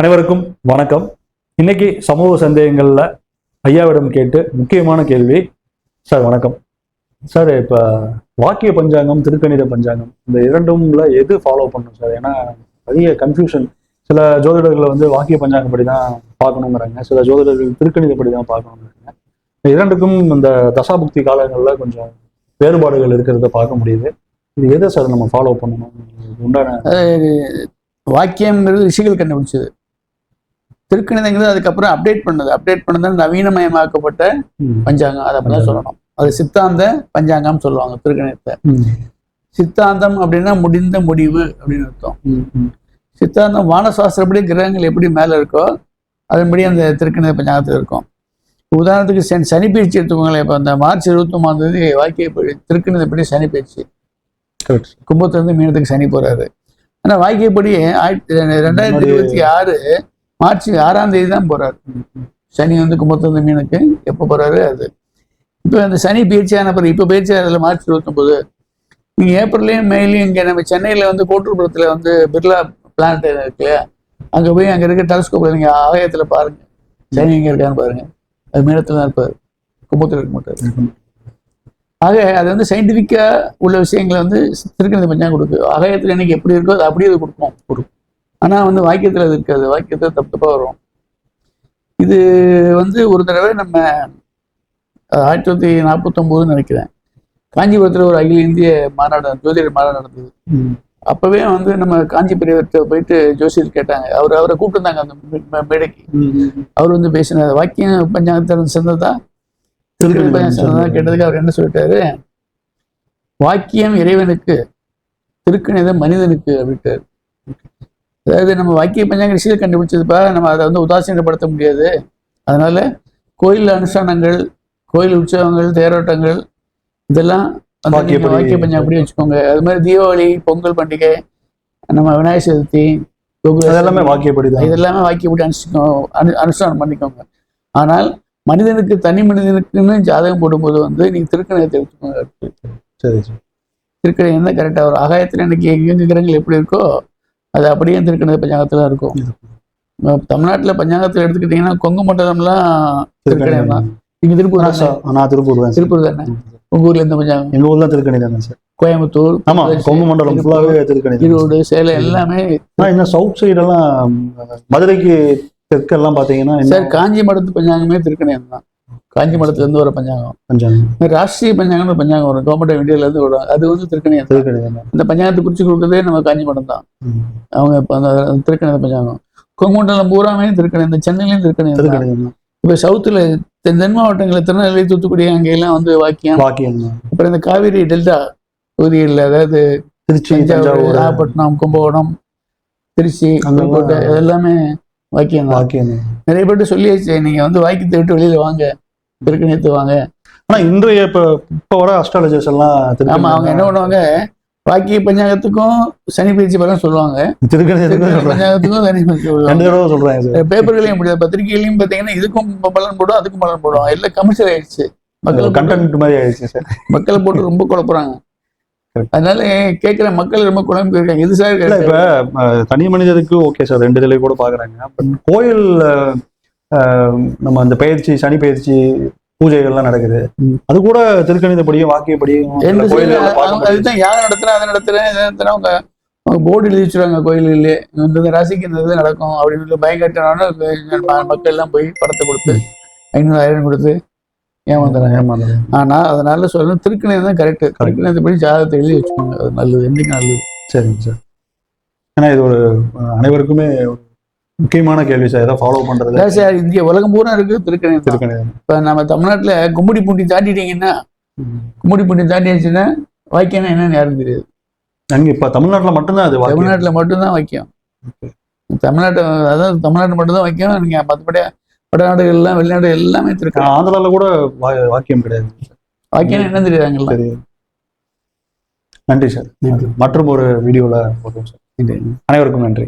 அனைவருக்கும் வணக்கம். இன்னைக்கு சமூக சந்தேகங்களில் ஐயாவிடம் கேட்டு முக்கியமான கேள்வி சார் வணக்கம். சார் இப்போ வாக்கிய பஞ்சாங்கம் திருக்கணித பஞ்சாங்கம் இந்த இரண்டும்ல எது ஃபாலோ பண்ணும் சார்? ஏன்னா அதிக கன்ஃபியூஷன் சில ஜோதிடர்கள் வந்து வாக்கிய பஞ்சாங்கப்படி தான் பார்க்கணுங்கிறாங்க சில ஜோதிடர்கள் திருக்கணிதப்படி தான் பார்க்கணுங்கிறாங்க இந்த இரண்டுக்கும் இந்த தசாபுக்தி காலங்களில் கொஞ்சம் வேறுபாடுகள் இருக்கிறத பார்க்க முடியுது. இது எதை சார் நம்ம ஃபாலோ பண்ணணும்? உண்டான வாக்கியம்ங்கிறது ரிஷிகள் கண்டுபிடிச்சது. திருக்கணிதங்கிறது அதுக்கப்புறம் அப்டேட் பண்ணது. அப்டேட் பண்ணது நவீனமயமாக்கப்பட்ட பஞ்சாங்கம். அதை அப்படி சொல்லணும். அது சித்தாந்த பஞ்சாங்கம் சொல்லுவாங்க திருக்கணிதத்தை. சித்தாந்தம் அப்படின்னா முடிந்த முடிவு அப்படின்னு அர்த்தம். சித்தாந்தம் வானசாஸ்திரப்படி கிரகங்கள் எப்படி மேலே இருக்கோ அதன்படி அந்த திருக்கணித பஞ்சாங்கத்தில் இருக்கும். உதாரணத்துக்கு சனி சனி பயிற்சி எடுத்துக்கோங்களேன். இப்போ அந்த மார்ச் இருபத்தொம்பதாம் தேதி வாக்கியப்படி திருக்கணிதப்படி சனி பயிற்சி. கும்பத்திலிருந்து மீனத்துக்கு சனி போறாரு. ஆனா வாக்கியப்படி ஆயிரத்தி ரெண்டாயிரத்தி இருபத்தி ஆறு மார்ச் ஆறாம் தேதி தான் போறாரு. சனி வந்து கும்பத்திலிருந்து மீனுக்கு எப்போ போறாரு அது. இப்போ அந்த சனி பயிற்சியான பிறகு இப்போ பயிற்சி அதில் மார்ச் இருபத்தொம்போது. நீங்கள் ஏப்ரல்லையும் மேலேயும் இங்கே நம்ம சென்னையில் வந்து கோட்டூர்புரத்தில் வந்து பிர்லா பிளானட் இருக்கு இல்லையா? அங்கே போய் அங்கே இருக்க டெலஸ்கோப்பில் நீங்கள் ஆலயத்தில் பாருங்க. சனி எங்கே இருக்கான்னு பாருங்க. அது மீனத்தில் தான் இருப்பார். கும்பத்தில் இருக்க மாட்டார். ஆக அது வந்து சயின்டிஃபிக்காக உள்ள விஷயங்களை வந்து திருக்கணித பஞ்சாங்கம் கொடுக்கு ஆகாயத்தில் இன்னைக்கு எப்படி இருக்கோ அது அப்படியே அது கொடுக்கும் கொடுக்கும். ஆனா வந்து வாக்கியத்துல அது இருக்காது. வாக்கியத்துல தப்பு தப்பா வரும். இது வந்து ஒரு தடவை நம்ம ஆயிரத்தி தொள்ளாயிரத்தி நாற்பத்தொம்போதுன்னு நினைக்கிறேன். காஞ்சிபுரத்துல ஒரு அகில இந்திய மாநாடு ஜோதிடர் மாநாடு நடந்தது. அப்பவே வந்து நம்ம காஞ்சி பெரியவர்கிட்ட போயிட்டு ஜோசியர் கேட்டாங்க. அவர் அவரை கூப்பிட்டுருந்தாங்க அந்த மேடைக்கு. அவர் வந்து பேசினார். வாக்கியம் பஞ்சாங்கத்தில் சேர்ந்ததா திருக்கணித பஞ்சாங்கம் சேர்ந்ததா கேட்டதுக்கு அவர் என்ன சொல்லிட்டாரு? வாக்கியம் இறைவனுக்கு திருக்கணிதம் மனிதனுக்கு அப்படின்ட்டாரு. அதாவது நம்ம வாக்கிய பஞ்சாங்க ரிஷியில் கண்டுபிடிச்சதுப்பா நம்ம அதை வந்து உதாசீனப்படுத்த முடியாது. அதனால கோயில் அனுஷ்டானங்கள் கோயில் உற்சவங்கள் தேரோட்டங்கள் இதெல்லாம் வாக்கிய பஞ்சாங்கம் அப்படி வச்சுக்கோங்க. அது மாதிரி தீபாவளி பொங்கல் பண்டிகை நம்ம விநாயகர் சதுர்த்தி கோகுல அதெல்லாமே வாக்கியப்படி தான் இதெல்லாமே வாக்கியப்படி அனுஷ்டிக்கோ அனு அனுஷ்டானம் பண்ணிக்கோங்க. ஆனால் மனிதனுக்கு தனி மனிதனுக்குன்னு ஜாதகம் போடும்போது வந்து நீங்க திருக்கணிதத்தை எடுத்துக்கோங்க சரி சரி. திருக்கணிதம் தான் கரெக்டாக வரும். ஆகாயத்தில் இன்னைக்கு எங்கெங்க கிரகங்கள் எப்படி இருக்கோ அது அப்படியே திருக்கணித பஞ்சாங்கத்தில் இருக்கும். தமிழ்நாட்டுல பஞ்சாங்கத்தில் எடுத்துக்கிட்டீங்கன்னா கொங்கு மண்டலம்லாம் திருக்கணிதம். தான்? நீங்க திருப்பூர் நான் திருப்பூர் தான். திருப்பூர் தானே? உங்க ஊர்ல எந்த பஞ்சாங்கம்? எங்க ஊர்ல திருக்கணிதம் தான் சார். கோயம்புத்தூர் ஆமா திருச்சி, கொங்கு மண்டலம் ஃபுல்லாவே திருக்கணிதம். ஈரோடு சேலம் எல்லாமே இந்த சவுத் சைடு எல்லாம் மதுரைக்கு தெற்கெல்லாம் பாத்தீங்கன்னா சார் இன்னும் காஞ்சி மடத்து பஞ்சாங்கமே திருக்கணிதம் தான் காஞ்சி மடத்துல இருந்து வர பஞ்சாங்கம் பஞ்சாங்கம் ராஷ்டிரிய பஞ்சாங்கம்னு ஒரு பஞ்சாங்கம் வரும் கவர்மெண்ட் ஆஃப் இந்தியால இருந்து வரும் அது வந்து. திருக்கணிதம் தான். இந்த பஞ்சாங்கத்தை குறிச்சு கொடுக்குறதே நம்ம காஞ்சி மடம் தான். அவங்க அந்த திருக்கணித பஞ்சாங்கம் கொங்குமண்டலம் பூராமே திருக்கணிதம் இந்த சென்னையிலையும். திருக்கணிதம் தான். இப்ப சவுத்துல தென் தென் மாவட்டங்களில் திருநெல்வேலி தூத்துக்குடி அங்கெல்லாம் வந்து வாக்கியம் வாக்கியம். அப்புறம் இந்த காவிரி டெல்டா பகுதிகளில் அதாவது திருச்சி தஞ்சாவூர் நாகப்பட்டினம் கும்பகோணம் திருச்சி புதுக்கோட்டை இதெல்லாமே வாக்கியம் வாக்கியம். நிறைய பேர்ட்டு சொல்லியாச்சு நீங்க வந்து வாக்கியத்தை விட்டு வெளியில வாங்க. திருக்கணியத்து வாங்க. ஆனா இன்றைய இப்ப இப்ப வர அஸ்ட்ராலஜர்ஸ் எல்லாம் ஆமா அவங்க என்ன பண்ணுவாங்க வாக்கிய பஞ்சாங்கத்துக்கும் சனி பயிற்சி பலன் சொல்லுவாங்க. பஞ்சாங்கத்துக்கும் சனி பயிற்சி சொல்றாங்க சார் பேப்பர்களையும் முடியாது பத்திரிகைகளையும் பார்த்தீங்கன்னா இதுக்கும் பலன் போடும் அதுக்கும் பலன் போடும். எல்லாம் கமிஷன் ஆயிடுச்சு. மக்களை கண்டென்ட் மாதிரி ஆயிடுச்சு சார் மக்களை போட்டு ரொம்ப குழப்புறாங்க. அதனால கேட்கிற மக்கள் ரொம்ப குழம்பு இருக்காங்க. இது சார் இல்ல இப்ப தனி மனிதருக்கு ஓகே சார். ரெண்டு இதுல கூட பாக்குறாங்க. பட் கோயில் நம்ம அந்த பயிற்சி சனி பயிற்சி பூஜைகள்லாம் நடக்குது. அது கூட திருக்கணிதப்படியும் வாக்கியப்படியும். அதுதான் யாரை நடத்துறேன் அதை நடத்துறேன் இதை நடத்துறேன். அவங்க அவங்க போர்டு எழுதி வச்சிருவாங்க கோயில்களே இந்த ராசிக்கு இந்த இது நடக்கும் அப்படின்னு சொல்லி பயங்கட்டான மக்கள் எல்லாம் போய் படத்தை கொடுத்து ஐநூறு ஆயிரம் கொடுத்து ஏமாந்துறாங்க ஏமாந்தது. ஆனா அதனால சொல்லணும் திருக்கணிதம் தான் கரெக்ட் திருக்கணிதப்படி ஜாதகத்தை எழுதி வச்சுக்கோங்க. அது நல்லது. என்னைக்கு நல்லது. சரிங்க சார். ஏன்னா இது ஒரு அனைவருக்குமே முக்கியமான கேள்வி சார். ஏதாவது ஃபாலோ அதான் சார் இந்திய உலகம் பூரா இருக்கு திருக்கணிதம். திருக்கணிதம் இப்ப நம்ம தமிழ்நாட்டுல கும்முடி பூண்டி தாண்டிட்டீங்கன்னா கும்முடி பூண்டி தாண்டியாச்சுன்னா வாக்கியம்னா என்னன்னு யாரும் தெரியாது. அங்க இப்ப தமிழ்நாட்டுல மட்டும்தான் அது வாக்கியம். தமிழ்நாட்டுல மட்டும்தான் வைக்கும் தமிழ்நாட்டு அதாவது தமிழ்நாட்டு மட்டும்தான் வைக்கும் நீங்க மற்றபடி வடநாடுகள் எல்லாம் வெளிநாடு எல்லாமே இருக்கு ஆனா, ஆந்திரால கூட வாக்கியம் கிடையாது. வாக்கியம் என்ன தெரியுதாங்கல்ல சரி நன்றி சார். மற்றும் ஒரு வீடியோல போதும் சார். அனைவருக்கும் நன்றி.